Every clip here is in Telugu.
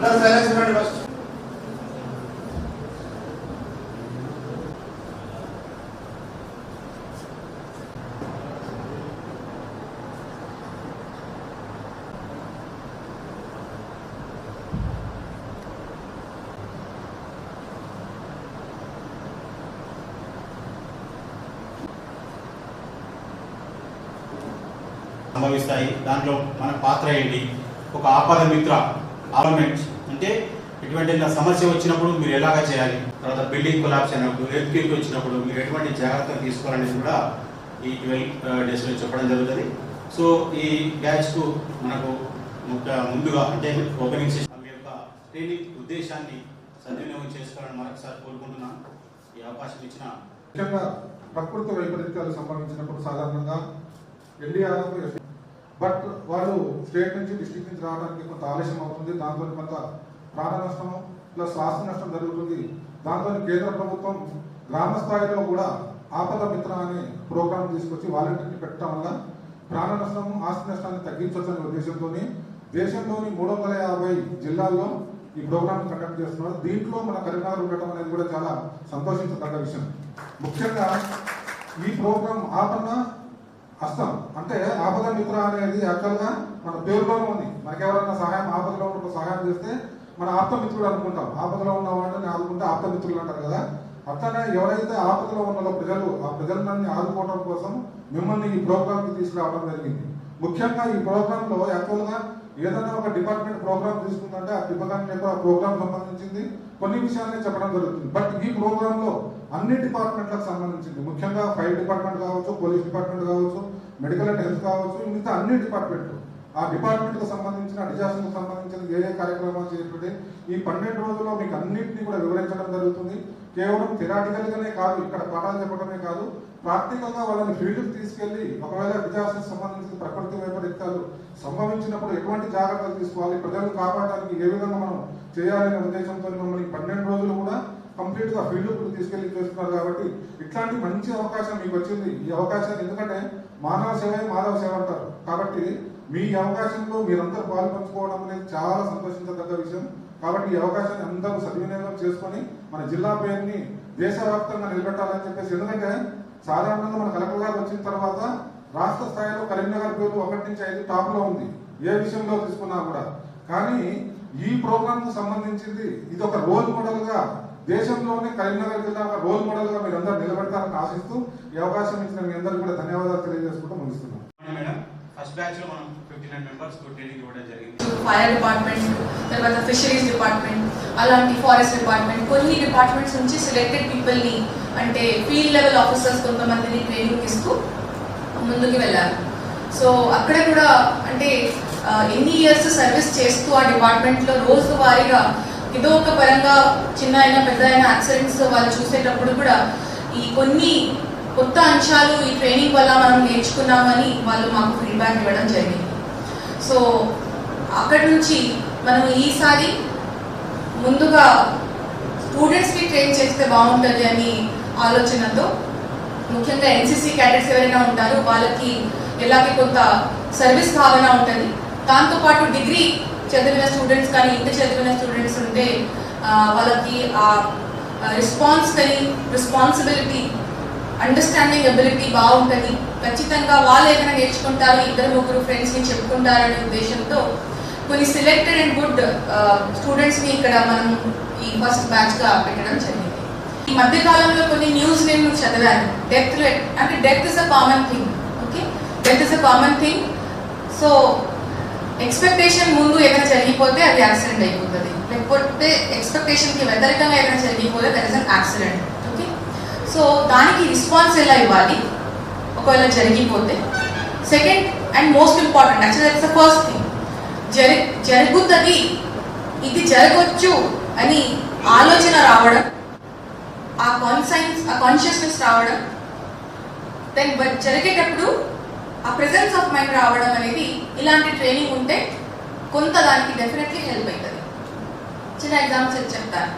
అందరూ సైలెన్స్ ఉండండి ఫస్ట్ సంభవిస్తాయి. దాంట్లో మన పాత్ర ఏంటి? ఒక ఆపద మిత్ర ఆర్నమెంట్ అంటే ఎటువంటి సమస్య వచ్చినప్పుడు మీరు ఎలాగ చేయాలి? తర్వాత బిల్డింగ్ కొలాప్స్ అయినప్పుడు ఎర్త్క్వేక్ వచ్చినప్పుడు మీరు ఎటువంటి జాగ్రత్తలు తీసుకోవాలనేది కూడా ఈ ట్వెల్వ్ డేస్లో చెప్పడం జరుగుతుంది. సో ఈ బ్యాచ్కు మనకు ముందుగా అంటే ఓపెనింగ్ సెషన్ యొక్క ట్రైనింగ్ ఉద్దేశాన్ని సద్వినియోగం చేసుకోవాలని మరొకసారి కోరుకుంటున్నాను. ఈ అవకాశం ఇచ్చిన ముఖ్యంగా ప్రకృతి వైపరీత్యాలు సంభవించినప్పుడు సాధారణంగా N D R F but వాళ్ళు స్టేట్ నుంచి డిస్ట్రిక్ట్ నుంచి రావడానికి కొంత ఆలస్యం అవుతుంది. దాంతో కొంత ప్రాణ నష్టం ప్లస్ ఆస్తి నష్టం జరుగుతుంది. దాంతో కేంద్ర ప్రభుత్వం గ్రామ స్థాయిలో కూడా ఆపద మిత్ర అనే ప్రోగ్రాం తీసుకొచ్చి వాలంటీర్ని పెట్టడం వల్ల ప్రాణ నష్టము ఆస్తి నష్టాన్ని తగ్గించవచ్చనే ఉద్దేశంతో దేశంలోని మూడు వందల యాభై జిల్లాల్లో ఈ ప్రోగ్రామ్ కండక్ట్ చేస్తున్నారు. దీంట్లో మన కరీంనగర్ ఉండటం అనేది కూడా చాలా సంతోషించదగ్గ విషయం. ముఖ్యంగా ఈ ప్రోగ్రాం ఆపన్న హస్తం అంటే ఆపద మిత్ర అనేది యాక్చువల్గా మన పేరులోనే ఉంది. మనకి ఎవరైనా సహాయం ఆపదలో ఉన్నప్పుడు సహాయం చేస్తే మన ఆప్తమిత్రుడు అనుకుంటాం. ఆపదలో ఉన్న వాళ్ళని ఆదుకుంటే ఆప్తమిత్రులు అంటారు కదా. అట్లనే ఎవరైతే ఆపదలో ఉన్నారో ప్రజలు ఆ ప్రజలందరినీ ఆదుకోవడం కోసం మిమ్మల్ని ఈ ప్రోగ్రామ్కి తీసుకురావడం జరిగింది. ముఖ్యంగా ఈ ప్రోగ్రాంలో యాక్చువల్గా ఏదైనా ఒక డిపార్ట్మెంట్ ప్రోగ్రామ్ తీసుకుందంటే ఆ డిపార్ట్మెంట్ యొక్క ప్రోగ్రామ్ సంబంధించింది కొన్ని విషయాలనే చెప్పడం జరుగుతుంది. బట్ ఈ ప్రోగ్రాంలో అన్ని డిపార్ట్మెంట్లకు సంబంధించింది. ముఖ్యంగా ఫైర్ డిపార్ట్మెంట్ కావచ్చు పోలీస్ డిపార్ట్మెంట్ కావచ్చు మెడికల్ అండ్ హెల్త్ కావచ్చు మిగతా అన్ని డిపార్ట్మెంట్లు. ఆ డిపార్ట్మెంట్కి సంబంధించిన డిజాస్టర్కి సంబంధించిన ఏ ఏ కార్యక్రమాలు చేయబడి ఈ పన్నెండు రోజుల్లో మీకు అన్నింటినీ కూడా వివరించడం జరుగుతుంది. కేవలం థిరాటికల్గానే కాదు ఇక్కడ పాఠాలు చెప్పడమే కాదు ప్రాక్టికల్గా వాళ్ళని ఫీల్డ్ తీసుకెళ్ళి ఒకవేళ డిజాస్టర్ సంబంధించిన ప్రకృతి వైపరీత్యాలు సంభవించినప్పుడు ఎటువంటి జాగ్రత్తలు తీసుకోవాలి ప్రజలను కాపాడడానికి ఏ విధంగా మనం చేయాలనే ఉద్దేశంతో మమ్మల్ని పన్నెండు రోజులు కూడా కంప్లీట్గా ఫీల్డ్ ఇప్పుడు తీసుకెళ్ళి చేస్తున్నారు కాబట్టి ఇట్లాంటి మంచి అవకాశం మీకు వచ్చింది. ఈ అవకాశాన్ని ఎందుకంటే మానవ సేవే మాధవ సేవ అంటారు. కాబట్టి మీ అవకాశంలో మీరందరూ పాల్పంచుకోవడం అనేది చాలా సంతోషించదగ్గ విషయం. కాబట్టి ఈ అవకాశాన్ని అందరూ సద్వినియోగం చేసుకొని మన జిల్లా పేరుని దేశవ్యాప్తంగా నిలబెట్టాలని చెప్పేసి ఎందుకంటే సాధారణంగా మన కలెక్టర్ గారు వచ్చిన తర్వాత రాష్ట్ర స్థాయిలో కరీంనగర్ పేరు ఒకటి నుంచి ఐదు టాప్లో ఉంది. ఏ విషయంలో తీసుకున్నా కూడా. కానీ ఈ ప్రోగ్రాంకు సంబంధించింది ఇది ఒక రోల్ మోడల్గా దేశంలోనే కరీంనగర్ జిల్లా ఒక రోల్ మోడల్గా మీరు అందరూ నిలబెడతారని ఆశిస్తూ ఈ అవకాశం ఇచ్చిన మీ అందరికీ కూడా ధన్యవాదాలు తెలియజేసుకుంటూ ముగిస్తున్నాను. మేడం? ఫస్ట్ బ్యాచ్లో మనం ఫిఫ్టీ నైన్ మెంబర్స్ ట్రైనింగ్ ఇవ్వడం జరిగింది. ఫైర్ డిపార్ట్మెంట్ తర్వాత ఫిషరీస్ డిపార్ట్మెంట్ అలాంటి ఫారెస్ట్ డిపార్ట్మెంట్ కొన్ని డిపార్ట్మెంట్స్ నుంచి సెలెక్టెడ్ పీపుల్ని అంటే ఫీల్డ్ లెవెల్ ఆఫీసర్స్ కొంతమందిని ట్రైనింగ్ ఇస్తూ ముందుకు వెళ్ళారు. సో అక్కడ కూడా అంటే ఎన్ని ఇయర్స్ సర్వీస్ చేస్తూ ఆ డిపార్ట్మెంట్లో రోజు వారీగా ఏదో ఒక పరంగా చిన్న అయినా పెద్ద అయినా యాక్సిడెంట్స్ వాళ్ళు చూసేటప్పుడు కూడా ఈ కొన్ని కొత్త అంశాలు ఈ ట్రైనింగ్ వల్ల మనం నేర్చుకున్నామని వాళ్ళు మాకు ఫీడ్బ్యాక్ ఇవ్వడం జరిగింది. సో అక్కడి నుంచి మనం ఈసారి ముందుగా స్టూడెంట్స్కి ట్రైన్ చేస్తే బాగుంటుంది అని ఆలోచనతో ముఖ్యంగా ఎన్సీసీ క్యాడెట్స్ ఎవరైనా ఉంటారో వాళ్ళకి ఎలాగే కొంత సర్వీస్ భావన ఉంటుంది. దాంతోపాటు డిగ్రీ చదివిన స్టూడెంట్స్ కానీ ఇంత చదివిన స్టూడెంట్స్ ఉంటే వాళ్ళకి ఆ రెస్పాన్స్ కానీ రెస్పాన్సిబిలిటీ అండర్స్టాండింగ్ అబిలిటీ బాగుంటుంది. ఖచ్చితంగా వాళ్ళు ఏదైనా నేర్చుకుంటారు ఇద్దరు ముగ్గురు ఫ్రెండ్స్ని చెప్పుకుంటారనే ఉద్దేశంతో కొన్ని సెలెక్టెడ్ అండ్ గుడ్ స్టూడెంట్స్ని ఇక్కడ మనం ఈ ఫస్ట్ బ్యాచ్గా పెట్టడం జరిగింది. ఈ మధ్య కాలంలో కొన్ని న్యూస్ నేను చదివాను. డెత్ అంటే death is a common thing okay death is a common thing so expectation ముందు ఏదైనా జరిగిపోతే అది యాక్సిడెంట్ అయిపోతుంది. లేకపోతే ఎక్స్పెక్టేషన్కి వ్యతిరేకంగా ఏదైనా జరిగిపోతే that is an accident okay so దానికి రెస్పాన్స్ ఎలా ఇవ్వాలి? ఒకవేళ జరిగిపోతే. Second and most important actual that's the first thing జరి జరుగుతుంది ఇది జరగవచ్చు అని ఆలోచన రావడం ఆ కాన్సైన్స్ ఆ కాన్షియస్నెస్ రావడం దెన్ జరిగేటప్పుడు ఆ ప్రెజెన్స్ ఆఫ్ మైండ్ రావడం అనేది ఇలాంటి ట్రైనింగ్ ఉంటే కొంత దానికి డెఫినెట్లీ హెల్ప్ అవుతుంది చిన్న ఎగ్జాంపుల్స్ చెప్తాను.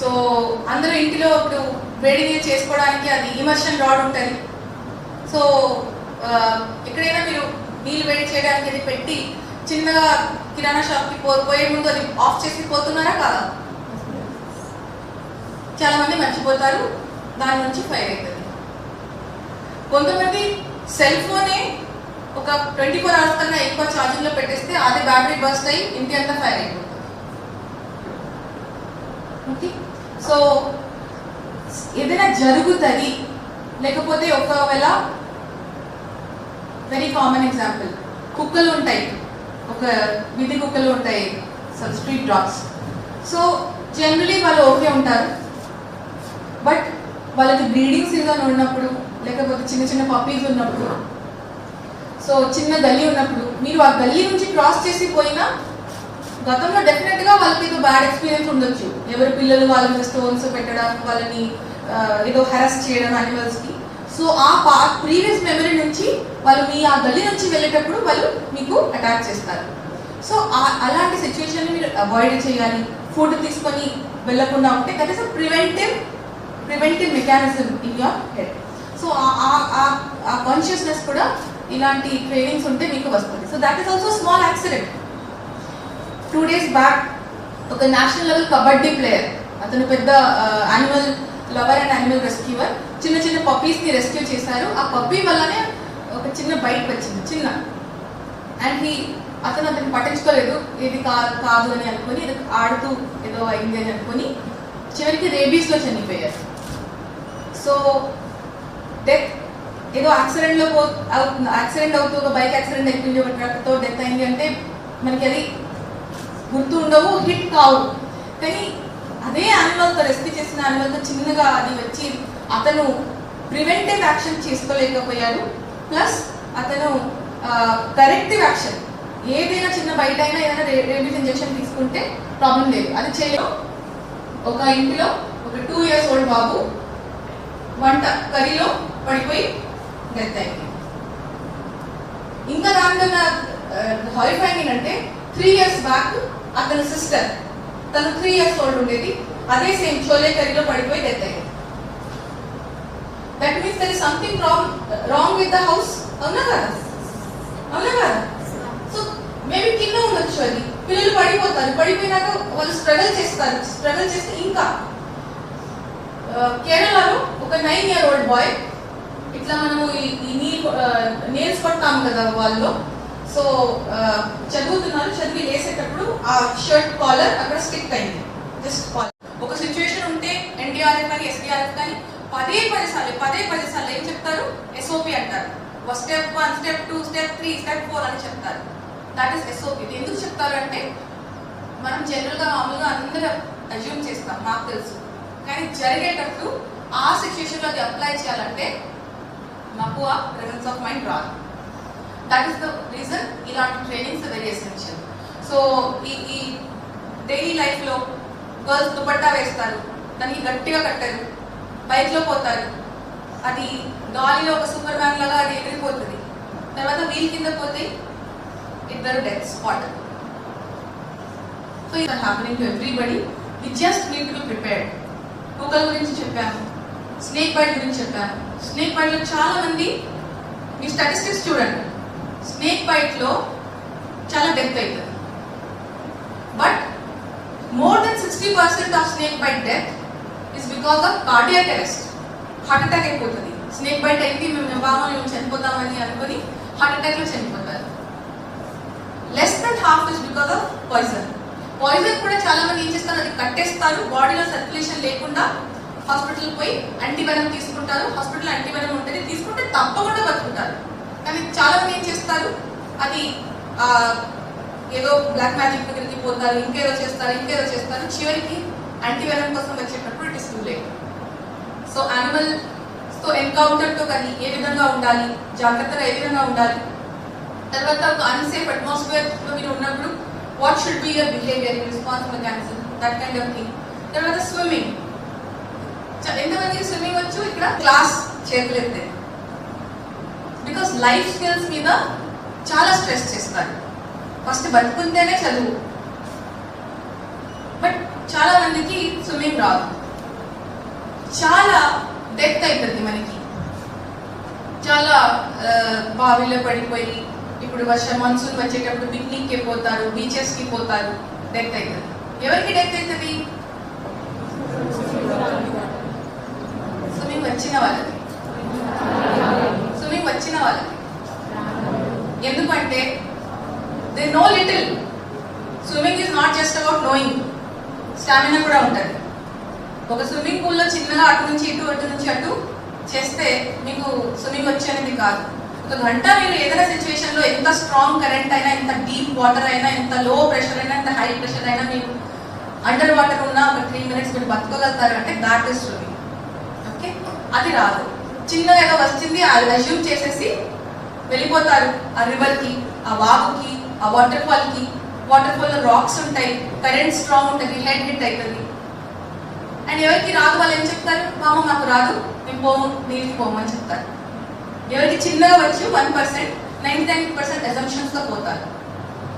సో అందరూ ఇంటిలో ఇప్పుడు వేడి నీరు చేసుకోవడానికి అది ఇమర్షన్ రాడ్ ఉంటుంది. సో ఎక్కడైనా మీరు నీళ్ళు వేడి చేయడానికి అది పెట్టి చిన్నగా కిరాణా షాప్కి పో పోయే ముందు అది ఆఫ్ చేసి పోతున్నారా కాదా? చాలామంది మర్చిపోతారు. దాని నుంచి ఫైర్ అవుతుంది కొంతమంది సెల్ ఫోనే ఒక ట్వంటీ ఫోర్ అవర్స్ కన్నా ఎక్కువ ఛార్జింగ్లో పెట్టేస్తే అదే బ్యాటరీ బస్ట్ అయ్యి ఇంటి అంతా ఫైర్ అయిపోతుంది. ఓకే సో ఏదైనా జరుగుతుంది లేకపోతే ఒకవేళ వెరీ కామన్ ఎగ్జాంపుల్ కుక్కలు ఉంటాయి. ఒక విధి కుక్కలు ఉంటాయి. స్ట్రీట్ డాగ్స్ సో జనరలీ వాళ్ళు ఓకే ఉంటారు. బట్ వాళ్ళకి బ్రీడింగ్ సీజన్ ఉన్నప్పుడు లేకపోతే చిన్న చిన్న పప్పీస్ ఉన్నప్పుడు. సో చిన్న గల్లీ ఉన్నప్పుడు. మీరు ఆ గల్లీ నుంచి క్రాస్ చేసి పోయినా గతంలో డెఫినెట్గా వాళ్ళకి ఏదో బ్యాడ్ ఎక్స్పీరియన్స్ ఉండొచ్చు. ఎవరి పిల్లలు వాళ్ళ మీద స్టోన్స్ పెట్టడం వాళ్ళని ఏదో హెరాస్ చేయడం అనిమల్స్కి సో ఆ పా ప్రీవియస్ మెమరీ నుంచి వాళ్ళు మీ ఆ గల్లీ నుంచి వెళ్ళేటప్పుడు వాళ్ళు మీకు అటాక్ చేస్తారు. సో అలాంటి సిచ్యువేషన్ మీరు అవాయిడ్ చేయాలి. ఫుడ్ తీసుకొని వెళ్ళకుండా ఉంటే that is a preventive preventive mechanism in your head so ఆ కాన్షియస్నెస్ కూడా ఇలాంటి ట్రైనింగ్స్ ఉంటే మీకు వస్తుంది so that is also small accident two days back ఒక నేషనల్ లెవెల్ కబడ్డీ ప్లేయర్ అతను పెద్ద animal lover and animal rescuer చిన్న చిన్న పప్పీస్ని రెస్క్యూ చేశారు. ఆ పప్పీ వల్లనే ఒక చిన్న బైక్ వచ్చింది చిన్న. అండ్ హీ అతను అతను పట్టించుకోలేదు. ఇది కాదు కాదు అని అనుకుని ఇది ఆడుతూ ఏదో అయింది అని అనుకుని చివరికి రేబీస్లో చనిపోయారు. సో డెత్ ఏదో యాక్సిడెంట్లో పో యాక్సిడెంట్ అవుతూ ఒక బైక్ యాక్సిడెంట్ అయిపోయింది ఒక ట్రక్తో డెత్ అయింది అంటే మనకి అది గుర్తు ఉండవు హిట్ కావు. కానీ అదే animal రెస్క్యూ చేసిన animal చిన్నగా అది వచ్చి అతను ప్రివెంటివ్ యాక్షన్ చేసుకోలేకపోయాడు. ప్లస్ అతను కరెక్టివ్ యాక్షన్ ఏదైనా చిన్న బయట అయినా ఏదైనా రేబీస్ ఇంజెక్షన్ తీసుకుంటే ప్రాబ్లం లేదు. అది చేయడం ఒక ఇంటిలో ఒక టూ ఇయర్స్ ఓల్డ్ బాబు వంట కర్రీలో పడిపోయి డెత్ అయింది ఇంకా దానికన్నా హారిఫైంగ్ ఏంటంటే త్రీ ఇయర్స్ బ్యాక్ అతని సిస్టర్ తను త్రీ ఇయర్స్ ఓల్డ్ ఉండేది. అదే సేమ్ చోలే కర్రీలో పడిపోయి డెత్ అయింది. That means there is something wrong wrong with the house అవునా కదా? అవునా కదా? సో మేబీ కింద ఉండొచ్చు అది. పిల్లలు పడిపోతారు. పడిపోయినాక వాళ్ళు స్ట్రగల్ చేస్తారు. స్ట్రగల్ చేస్తే ఇంకా కేరళలో ఒక నైన్ ఇయర్ ఓల్డ్ బాయ్ ఇట్లా మనము ఈ- నేల్స్ కొట్టాం కదా వాళ్ళు సో చదువుతున్నారు చదివి వేసేటప్పుడు ఆ షర్ట్ కాలర్ అక్కడ స్టిక్ అయింది. Just collar. ఒక సిచ్యువేషన్ ఉంటే ఎన్డీఆర్ఎఫ్ కానీ ఎస్డీఆర్ఎఫ్ కానీ పదే పది సార్లు పదే పది సార్లు ఏం చెప్తారు? ఎస్ఓపి అంటారు. Step one step two step three step four అని చెప్తారు. దాట్ ఈస్ ఎస్ఓపి ఎందుకు చెప్తారు అంటే మనం జనరల్గా మామూలుగా అందరం అజ్యూమ్ చేస్తాం నాకు తెలుసు. కానీ జరిగేటప్పుడు ఆ సిచ్యువేషన్లో అది అప్లై చేయాలంటే మాకు ఆ ఆఫ్ మైండ్ రాదు. దట్ ఈస్ ద రీజన్ ఇలాంటి ట్రైనింగ్స్ వెరీ ఎసెన్షియల్ సో ఈ ఈ డైలీ లైఫ్లో గర్ల్స్ దుపట్టా వేస్తారు దానికి గట్టిగా కట్టారు బైక్లో పోతారు. అది గాలిలో ఒక సూపర్ మ్యాన్ లాగా అది ఎగిరిపోతుంది. తర్వాత వీల్ కింద పోతే ఇద్దరు డెత్ స్పాట్ సో ఇది happening to everybody we just need to be prepared కుక్కల గురించి చెప్పాను. స్నేక్ బైట్ గురించి చెప్పాను. స్నేక్ బైట్లో చాలా మంది మీ స్టాటిస్టిక్స్ చూడండి. స్నేక్ బైట్లో చాలా డెత్ అవుతుంది. But more than sixty percent of snake bite death is because of cardiac arrest. Heart attack అయిపోతుంది. స్నేక్ బైట్ అయింది మేము బాగా మేము చనిపోతామని అనుకుని హార్ట్ అటాక్లో చనిపోతారు. Less than half is because of poison poison కూడా చాలా మంది ఏం చేస్తారు? అది కట్టేస్తారు. బాడీలో సర్క్యులేషన్ లేకుండా హాస్పిటల్ పోయి యాంటీవెనం తీసుకుంటారు. హాస్పిటల్ యాంటీవెనం ఉంటుంది. తీసుకుంటే తప్పకుండా బతుకుంటారు కానీ చాలా మంది ఏం చేస్తారు? అది ఏదో బ్లాక్ మ్యాజిక్ దగ్గరికి పోతారు ఇంకేదో చేస్తారు ఇంకేదో చేస్తారు. చివరికి యాంటీవెనం కోసం వచ్చేటప్పుడు it is so animal so ఎన్కౌంటర్తో కానీ ఏ విధంగా ఉండాలి? జాగ్రత్తగా ఏ విధంగా ఉండాలి? తర్వాత ఒక అన్సేఫ్ అట్మాస్ఫియర్లో మీరు ఉన్నప్పుడు what should be your behaviour response mechanism that kind of thing తర్వాత స్విమ్మింగ్ ఎంతమందికి స్విమ్మింగ్ వచ్చు ఇక్కడ క్లాస్ చేతులెత్తే. బికాస్ లైఫ్ స్కిల్స్ మీద చాలా స్ట్రెస్ చేస్తారు. ఫస్ట్ బతుకుంటేనే చదువు. బట్ చాలా మందికి స్విమ్మింగ్ రాదు. చాలా డెత్ అవుతుంది మనకి. చాలా బావిలో పడిపోయి ఇప్పుడు వర్షం మాన్సూన్ వచ్చేటప్పుడు పిక్నిక్కి పోతారు బీచెస్కి పోతారు డెత్ అవుతుంది ఎవరికి డెత్ అవుతుంది స్విమ్మింగ్ వచ్చిన వాళ్ళకి స్విమ్మింగ్ వచ్చిన వాళ్ళకి ఎందుకంటే they know little swimming is not just about knowing stamina కూడా ఉంటుంది. ఒక స్విమ్మింగ్ పూల్లో చిన్నగా అటు నుంచి ఇటు అటు నుంచి అటు చేస్తే మీకు స్విమ్మింగ్ వచ్చేది కాదు. ఒక గంట మీరు ఏదైనా సిచ్యువేషన్లో ఎంత స్ట్రాంగ్ కరెంట్ అయినా ఎంత డీప్ వాటర్ అయినా ఎంత లో ప్రెషర్ అయినా ఎంత హై ప్రెషర్ అయినా మీరు అండర్ వాటర్ ఉన్న ఒక త్రీ మినిట్స్ మీరు బతకగలుగుతారు అంటే దాట్ ఇస్ స్విమ్మింగ్ ఓకే? అది రాదు. చిన్నగా ఏదో వచ్చింది అది అజ్యూమ్ చేసేసి వెళ్ళిపోతారు. ఆ రివర్కి ఆ వాగుకి ఆ waterfall waterfall rocks ఉంటాయి. కరెంట్ స్ట్రాంగ్ ఉంటుంది హెడ్ హిట్ అవుతుంది అండ్ ఎవరికి రాదు వాళ్ళు ఏం చెప్తారు? మామ మాకు రాదు. మేము పోము నీళ్ళకి పోమని చెప్తారు. ఎవరికి చిన్నగా వచ్చు one percent ninety nine percent అజంప్షన్స్తో పోతారు.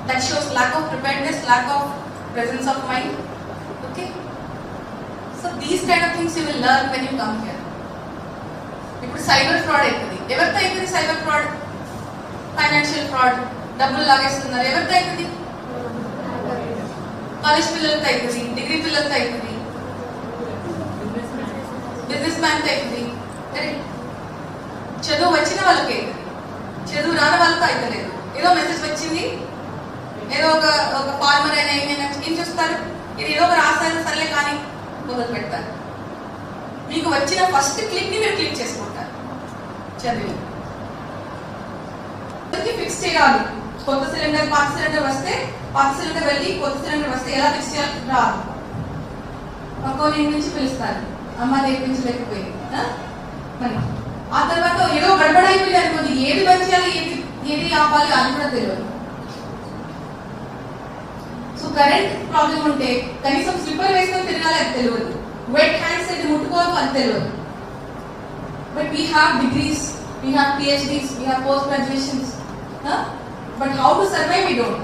That shows lack of preparedness lack of presence of mind okay? So these kind of things you will learn when you come here ఇప్పుడు సైబర్ ఫ్రాడ్ అవుతుంది ఎవరితో అవుతుంది సైబర్ ఫ్రాడ్ ఫైనాన్షియల్ ఫ్రాడ్ డబ్బులు లాగేస్తున్నారు. ఎవరితో అవుతుంది కాలేజ్ పిల్లలతో అవుతుంది డిగ్రీ పిల్లలతో అవుతుంది బిజినెస్ మ్యాన్తో అవుతుంది చదువు వచ్చిన వాళ్ళకి అవుతుంది చదువు రాని వాళ్ళతో అవుతలేదు ఏదో మెసేజ్ వచ్చింది. ఏదో ఒక ఒక ఫార్మర్ అయినా ఏమైనా ఏం చూస్తారు? ఇది ఏదో ఒక రాస్తారు సర్లే కానీ. మొదలు పెడతారు. మీకు వచ్చిన ఫస్ట్ క్లిక్ని మీరు క్లిక్ చేసుకుంటారు. చదివి. ఫిక్స్ చేయాలి. కొత్త సిలిండర్ పాత సిలిండర్ వస్తే పాత సిలిండర్ వెళ్ళి కొత్త సిలిండర్ వస్తే ఎలా ఫిక్స్ చేయాలి? రాదు. పక్కన నుంచి పిలుస్తారు. అమ్మ నేర్పించలేకపోయింది మరి. ఆ తర్వాత ఏదో గడబడైపోయింది అనుకోండి. ఏది బంద్ చేయాలి ఏది ఏది ఆపాలి అని కూడా తెలియదు. కరెంట్ ప్రాబ్లం ఉంటే కనీసం స్లిప్పర్ వేసుకొని తిరగాలి అది తెలియదు. వెట్ హ్యాండ్స్ అయితే ముట్టుకోవాలి అది తెలియదు. But we have degrees we have PhDs we have post graduations but how to survive we don't